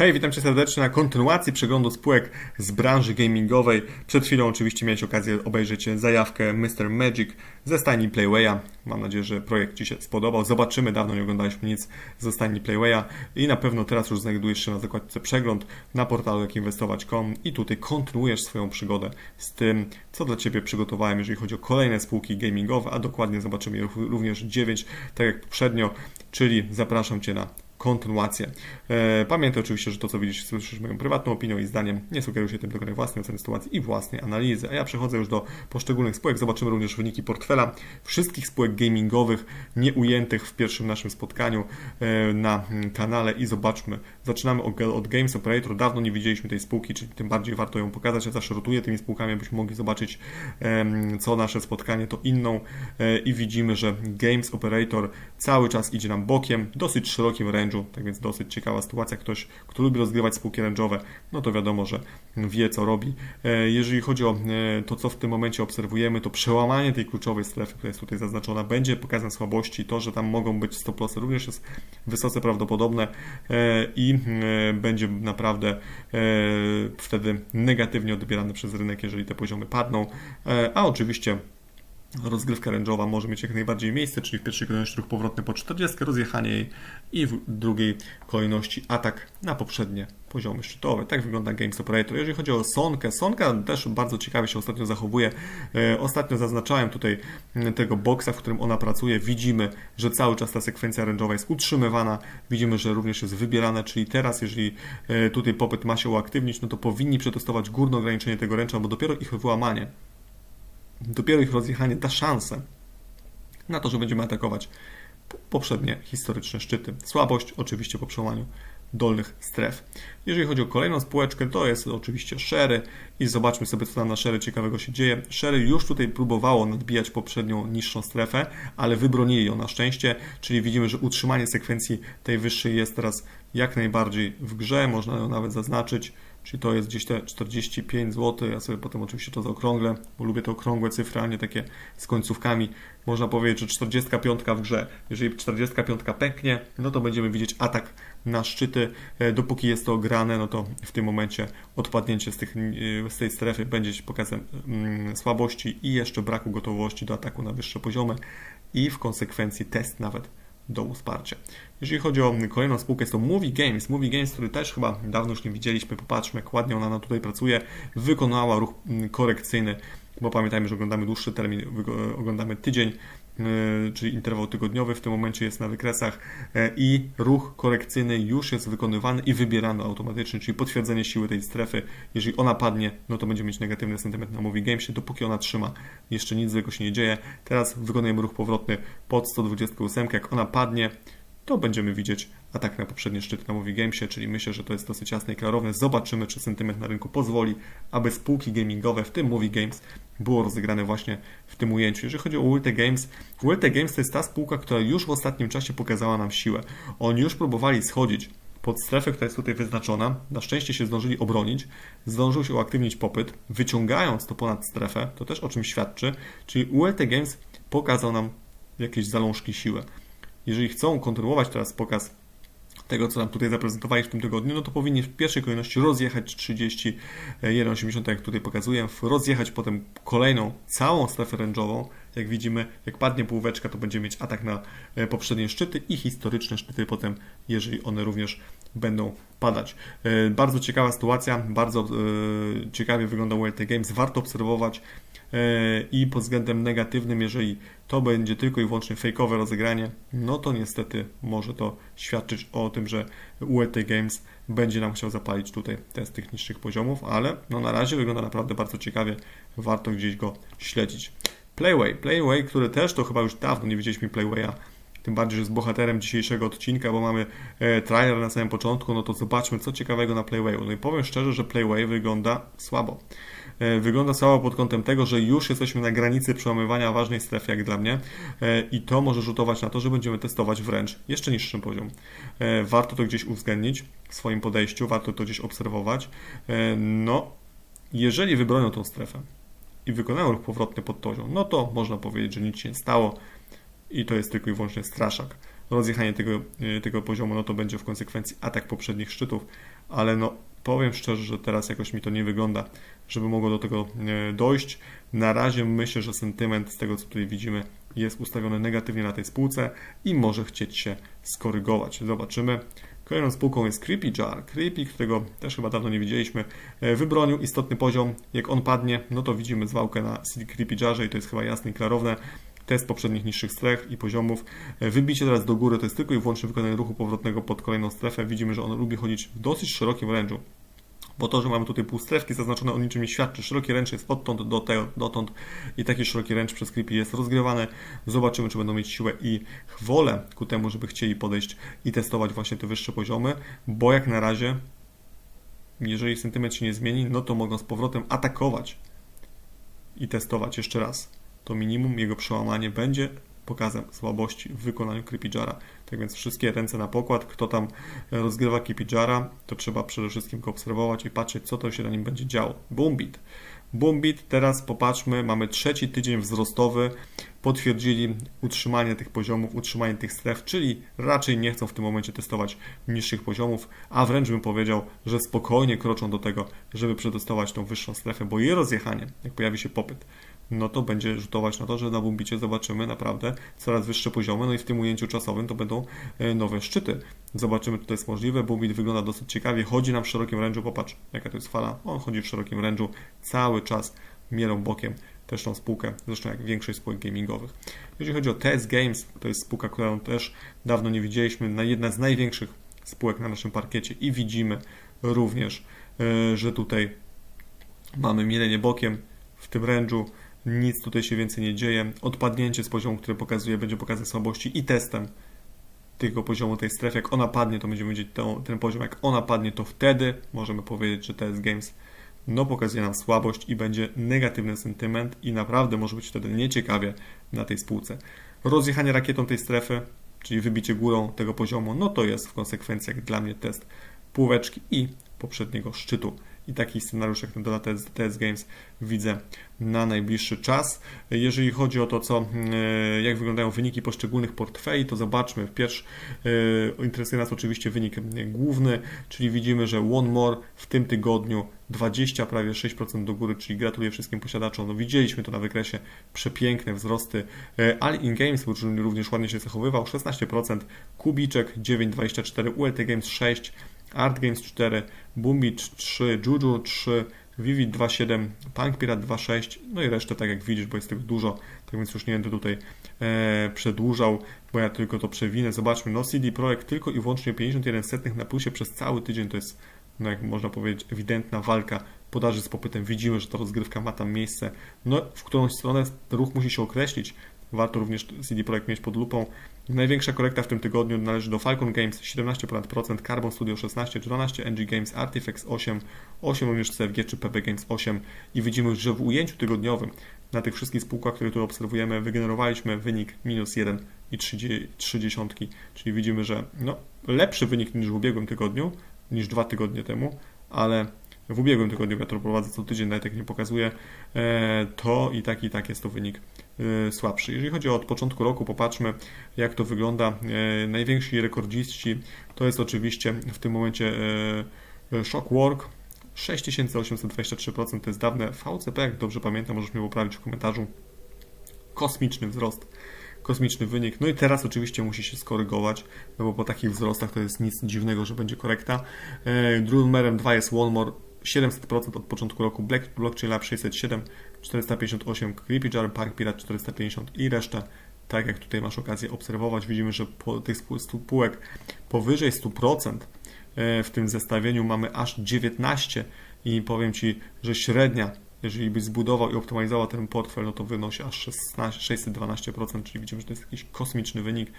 Hej, witam Cię serdecznie na kontynuacji przeglądu spółek z branży gamingowej. Przed chwilą oczywiście miałeś okazję obejrzeć zajawkę Mr. Magic ze stajni Playwaya. Mam nadzieję, że projekt Ci się spodobał. Zobaczymy, dawno nie oglądaliśmy nic ze stajni Playwaya i na pewno teraz już znajdujesz się na zakładce przegląd na portalu jakinwestować.com i tutaj kontynuujesz swoją przygodę z tym, co dla Ciebie przygotowałem, jeżeli chodzi o kolejne spółki gamingowe, a dokładnie zobaczymy również 9, tak jak poprzednio, czyli zapraszam Cię na kontynuację. E, pamiętaj oczywiście, że to, co widzisz, słyszysz moją prywatną opinią i zdaniem, nie sugeruj się tym dokonaj własnej oceny sytuacji i własnej analizy. A ja przechodzę już do poszczególnych spółek. Zobaczymy również wyniki portfela wszystkich spółek gamingowych nieujętych w pierwszym naszym spotkaniu e, na kanale i zobaczmy. Zaczynamy od Games Operator. Dawno nie widzieliśmy tej spółki, czyli tym bardziej warto ją pokazać. Ja zawsze rotuję tymi spółkami, abyśmy mogli zobaczyć, co nasze spotkanie to inną e, i widzimy, że Games Operator cały czas idzie nam bokiem, dosyć szerokim range range'u, tak więc dosyć ciekawa sytuacja. Ktoś, kto lubi rozgrywać spółki range'owe, no to wiadomo, że wie co robi. E, jeżeli chodzi o e, to, co w tym momencie obserwujemy, to przełamanie tej kluczowej strefy, która jest tutaj zaznaczona, będzie pokazem słabości. To, że tam mogą być stop lossy również jest wysoce prawdopodobne e, i będzie naprawdę wtedy negatywnie odbierane przez rynek, jeżeli te poziomy padną. A oczywiście rozgrywka range'owa może mieć jak najbardziej miejsce, czyli w pierwszej kolejności ruch powrotny po 40, rozjechanie jej i w drugiej kolejności atak na poprzednie poziomy szczytowe. Tak wygląda Games Operator. Jeżeli chodzi o Sonkę, Sonka też bardzo ciekawie się ostatnio zachowuje. E, ostatnio zaznaczałem tutaj tego boksa, w którym ona pracuje. Widzimy, że cały czas ta sekwencja range'owa jest utrzymywana. Widzimy, że również jest wybierana, czyli teraz, jeżeli e, tutaj popyt ma się uaktywnić, no to powinni przetestować górne ograniczenie tego ręcza, bo dopiero ich wyłamanie dopiero ich rozjechanie da szansę na to, że będziemy atakować poprzednie historyczne szczyty. Słabość oczywiście po przełamaniu dolnych stref. Jeżeli chodzi o kolejną spółeczkę, to jest oczywiście Sherry i zobaczmy sobie, co tam na Sherry ciekawego się dzieje. Sherry już tutaj próbowało nadbijać poprzednią niższą strefę, ale wybronili ją na szczęście, czyli widzimy, że utrzymanie sekwencji tej wyższej jest teraz jak najbardziej w grze, można ją nawet zaznaczyć czyli to jest gdzieś te 45 zł. Ja sobie potem oczywiście to zaokrąglę, bo lubię te okrągłe cyfry, a nie takie z końcówkami. Można powiedzieć, że 45 w grze. Jeżeli 45 pęknie, no to będziemy widzieć atak na szczyty. E, dopóki jest to grane, no to w tym momencie odpadnięcie z, tych, e, z tej strefy będzie pokazem mm, słabości i jeszcze braku gotowości do ataku na wyższe poziomy i w konsekwencji test nawet do wsparcia. Jeżeli chodzi o kolejną spółkę, jest to Movie Games. Movie Games, który też chyba dawno już nie widzieliśmy. Popatrzmy, jak ładnie ona tutaj pracuje. Wykonała ruch mm, korekcyjny, bo pamiętajmy, że oglądamy dłuższy termin, oglądamy tydzień, czyli interwał tygodniowy w tym momencie jest na wykresach y, i ruch korekcyjny już jest wykonywany i wybierany automatycznie, czyli potwierdzenie siły tej strefy. Jeżeli ona padnie, no to będzie mieć negatywny sentyment na Movie Gamesie, dopóki ona trzyma, jeszcze nic złego się nie dzieje. Teraz wykonujemy ruch powrotny pod 128, jak ona padnie, to będziemy widzieć atak na poprzednie szczyty na Movie Gamesie, czyli myślę, że to jest dosyć jasne i klarowne. Zobaczymy, czy sentyment na rynku pozwoli, aby spółki gamingowe, w tym Movie Games, było rozegrane właśnie w tym ujęciu. Jeżeli chodzi o Ulte Games, Ulte Games to jest ta spółka, która już w ostatnim czasie pokazała nam siłę. Oni już próbowali schodzić pod strefę, która jest tutaj wyznaczona. Na szczęście się zdążyli obronić, zdążył się uaktywnić popyt, wyciągając to ponad strefę, to też o czym świadczy, czyli ULT Games pokazał nam jakieś zalążki siły jeżeli chcą kontynuować teraz pokaz tego, co nam tutaj zaprezentowali w tym tygodniu, no to powinni w pierwszej kolejności rozjechać 31,80, jak tutaj pokazuję, rozjechać potem kolejną całą strefę range'ową. Jak widzimy, jak padnie półweczka, to będzie mieć atak na e, poprzednie szczyty i historyczne szczyty potem, jeżeli one również będą padać. E, bardzo ciekawa sytuacja, bardzo e, ciekawie wygląda WLT Games, warto obserwować i pod względem negatywnym, jeżeli to będzie tylko i wyłącznie fejkowe rozegranie, no to niestety może to świadczyć o tym, że UET Games będzie nam chciał zapalić tutaj test tych niższych poziomów, ale no na razie wygląda naprawdę bardzo ciekawie, warto gdzieś go śledzić. Playway, Playway, który też to chyba już dawno nie widzieliśmy Playwaya, tym bardziej, że jest bohaterem dzisiejszego odcinka, bo mamy e, trailer na samym początku, no to zobaczmy co ciekawego na Playwayu. No i powiem szczerze, że Playway wygląda słabo. E, wygląda słabo pod kątem tego, że już jesteśmy na granicy przełamywania ważnej strefy, jak dla mnie, e, i to może rzutować na to, że będziemy testować wręcz jeszcze niższy poziom. Warto to gdzieś uwzględnić w swoim podejściu, warto to gdzieś obserwować. No, jeżeli wybronią tą strefę i wykonają ruch powrotny pod poziom, no to można powiedzieć, że nic się nie stało i to jest tylko i wyłącznie straszak. Rozjechanie tego, tego poziomu, no to będzie w konsekwencji atak poprzednich szczytów, ale no powiem szczerze, że teraz jakoś mi to nie wygląda, żeby mogło do tego e, dojść. Na razie myślę, że sentyment z tego, co tutaj widzimy, jest ustawiony negatywnie na tej spółce i może chcieć się skorygować. Zobaczymy. Kolejną spółką jest Creepy Jar. Creepy, którego też chyba dawno nie widzieliśmy, e, wybronił istotny poziom. Jak on padnie, no to widzimy zwałkę na Creepy Jarze i to jest chyba jasne i klarowne. Test poprzednich niższych stref i poziomów. E, Wybicie teraz do góry to jest tylko i wyłącznie wykonanie ruchu powrotnego pod kolejną strefę. Widzimy, że on lubi chodzić w dosyć szerokim range'u. Bo to, że mamy tutaj półstrefki zaznaczone, o niczym nie świadczy. Szeroki ręcz jest odtąd do te, dotąd i taki szeroki ręcz przez Creepy jest rozgrywany. Zobaczymy, czy będą mieć siłę i wolę ku temu, żeby chcieli podejść i testować właśnie te wyższe poziomy, bo jak na razie, jeżeli sentyment się nie zmieni, no to mogą z powrotem atakować i testować jeszcze raz. To minimum jego przełamanie będzie pokazem słabości w wykonaniu Creepy Jara. Tak więc wszystkie ręce na pokład. Kto tam rozgrywa Creepy Jara, to trzeba przede wszystkim go obserwować i patrzeć, co to się na nim będzie działo. Boombit. Boombit, teraz popatrzmy, mamy trzeci tydzień wzrostowy. Potwierdzili utrzymanie tych poziomów, utrzymanie tych stref, czyli raczej nie chcą w tym momencie testować niższych poziomów, a wręcz bym powiedział, że spokojnie kroczą do tego, żeby przetestować tą wyższą strefę, bo jej rozjechanie, jak pojawi się popyt, no to będzie rzutować na to, że na Bumbicie zobaczymy naprawdę coraz wyższe poziomy, no i w tym ujęciu czasowym to będą e, nowe szczyty. Zobaczymy, czy to jest możliwe. Bumbit wygląda dosyć ciekawie, chodzi nam w szerokim ręczu, popatrz jaka to jest fala, on chodzi w szerokim ręczu cały czas mielą bokiem też tą spółkę, zresztą jak większość spółek gamingowych. Jeżeli chodzi o TS Games, to jest spółka, którą też dawno nie widzieliśmy, jedna z największych spółek na naszym parkiecie i widzimy również, e, że tutaj mamy mielenie bokiem w tym ręczu, nic tutaj się więcej nie dzieje. Odpadnięcie z poziomu, który pokazuje, będzie pokazem słabości i testem tego poziomu tej strefy. Jak ona padnie, to będziemy widzieć ten, poziom. Jak ona padnie, to wtedy możemy powiedzieć, że TS Games no, pokazuje nam słabość i będzie negatywny sentyment i naprawdę może być wtedy nieciekawie na tej spółce. Rozjechanie rakietą tej strefy, czyli wybicie górą tego poziomu, no to jest w konsekwencjach dla mnie test półeczki i poprzedniego szczytu i taki scenariusz jak ten do TS, Games widzę na najbliższy czas. Jeżeli chodzi o to, co, e, jak wyglądają wyniki poszczególnych portfeli, to zobaczmy. Pierwszy e, interesuje nas oczywiście wynik główny, czyli widzimy, że One More w tym tygodniu 20, prawie 6% do góry, czyli gratuluję wszystkim posiadaczom. No, widzieliśmy to na wykresie, przepiękne wzrosty. E, Ali In Games również ładnie się zachowywał, 16%, Kubiczek 9,24, ULT Games 6, Art Games 4, Boombeach 3, Juju 3, Vivid 2.7, Punk Pirate 2.6, no i resztę tak jak widzisz, bo jest tego dużo, tak więc już nie będę tutaj e, przedłużał, bo ja tylko to przewinę. Zobaczmy, no CD Projekt tylko i wyłącznie 51 setnych na plusie przez cały tydzień, to jest, no jak można powiedzieć, ewidentna walka podaży z popytem. Widzimy, że ta rozgrywka ma tam miejsce. No, w którą stronę ruch musi się określić. Warto również CD Projekt mieć pod lupą. Największa korekta w tym tygodniu należy do Falcon Games 17%, Carbon Studio 16, 12 NG Games, Artifex 8, 8 również CFG czy PB Games 8 i widzimy, że w ujęciu tygodniowym na tych wszystkich spółkach, które tu obserwujemy, wygenerowaliśmy wynik minus 1,3, czyli widzimy, że no, lepszy wynik niż w ubiegłym tygodniu, niż dwa tygodnie temu, ale w ubiegłym tygodniu, ja to prowadzę co tydzień, nawet jak nie pokazuję, e, to i tak, i tak jest to wynik słabszy. Jeżeli chodzi o od początku roku, popatrzmy, jak to wygląda. E, najwięksi rekordziści to jest oczywiście w tym momencie Shockwork, 6823% to jest dawne VCP, jak dobrze pamiętam, możesz mnie poprawić w komentarzu. Kosmiczny wzrost, kosmiczny wynik. No i teraz oczywiście musi się skorygować, no bo po takich wzrostach to jest nic dziwnego, że będzie korekta. Numerem 2 jest Walmart 700% od początku roku, Black, Blockchain Lab 607, 458, Creepy Jar, Park Pirate 450 i resztę, tak jak tutaj masz okazję obserwować, widzimy, że po tych spółek powyżej 100% e, w tym zestawieniu mamy aż 19 i powiem Ci, że średnia jeżeli byś zbudował i optymalizował ten portfel, no to wynosi aż 16, 612%, czyli widzimy, że to jest jakiś kosmiczny wynik.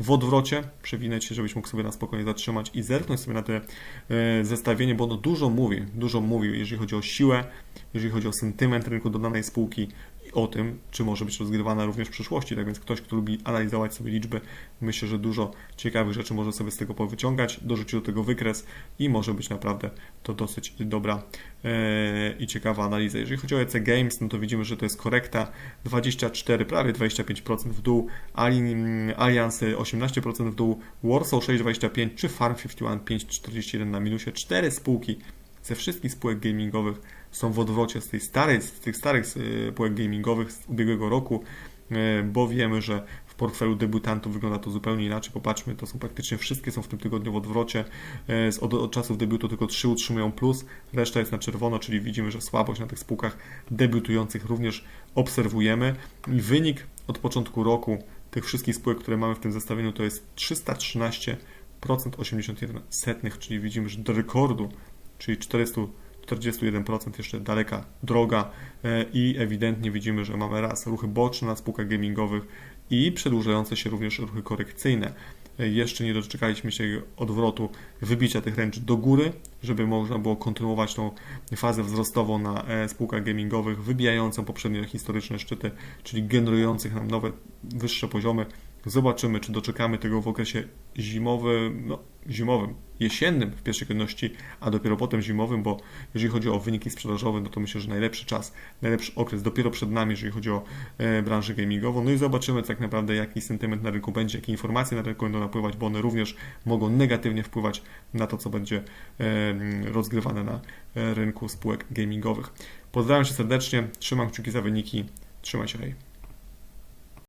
W odwrocie przewinąć się, żebyś mógł sobie na spokojnie zatrzymać i zerknąć sobie na te e, zestawienie, bo ono dużo mówi, dużo mówi, jeżeli chodzi o siłę, jeżeli chodzi o sentyment rynku do danej spółki o tym, czy może być rozgrywana również w przyszłości. Tak więc ktoś, kto lubi analizować sobie liczby, myślę, że dużo ciekawych rzeczy może sobie z tego powyciągać, dorzucić do tego wykres i może być naprawdę to dosyć dobra e, i ciekawa analiza. Jeżeli chodzi o EC Games, no to widzimy, że to jest korekta 24, prawie 25% w dół, Ali- Allianz 18% w dół, Warsaw 6,25 czy Farm 51 5,41 na minusie. Cztery spółki ze wszystkich spółek gamingowych są w odwrocie z, tej starej, z tych starych e, spółek gamingowych z ubiegłego roku, e, bo wiemy, że w portfelu debiutantów wygląda to zupełnie inaczej. Popatrzmy, to są praktycznie wszystkie są w tym tygodniu w odwrocie. E, Od, od czasów debiutu tylko trzy utrzymują plus, reszta jest na czerwono, czyli widzimy, że słabość na tych spółkach debiutujących również obserwujemy. I wynik od początku roku tych wszystkich spółek, które mamy w tym zestawieniu, to jest 313% 81 setnych, czyli widzimy, że do rekordu, czyli 441% jeszcze daleka droga e, i ewidentnie widzimy, że mamy raz ruchy boczne na spółkach gamingowych i przedłużające się również ruchy korekcyjne. E, Jeszcze nie doczekaliśmy się odwrotu wybicia tych ręcz do góry, żeby można było kontynuować tą fazę wzrostową na e, spółkach gamingowych, wybijającą poprzednie historyczne szczyty, czyli generujących nam nowe, wyższe poziomy. Zobaczymy, czy doczekamy tego w okresie zimowym, no, zimowym, jesiennym w pierwszej kolejności, a dopiero potem zimowym, bo jeżeli chodzi o wyniki sprzedażowe, no to myślę, że najlepszy czas, najlepszy okres dopiero przed nami, jeżeli chodzi o e, branżę gamingową. No i zobaczymy tak naprawdę, jaki sentyment na rynku będzie, jakie informacje na rynku będą napływać, bo one również mogą negatywnie wpływać na to, co będzie e, rozgrywane na e, rynku spółek gamingowych. Pozdrawiam się serdecznie, trzymam kciuki za wyniki, trzymaj się, hej.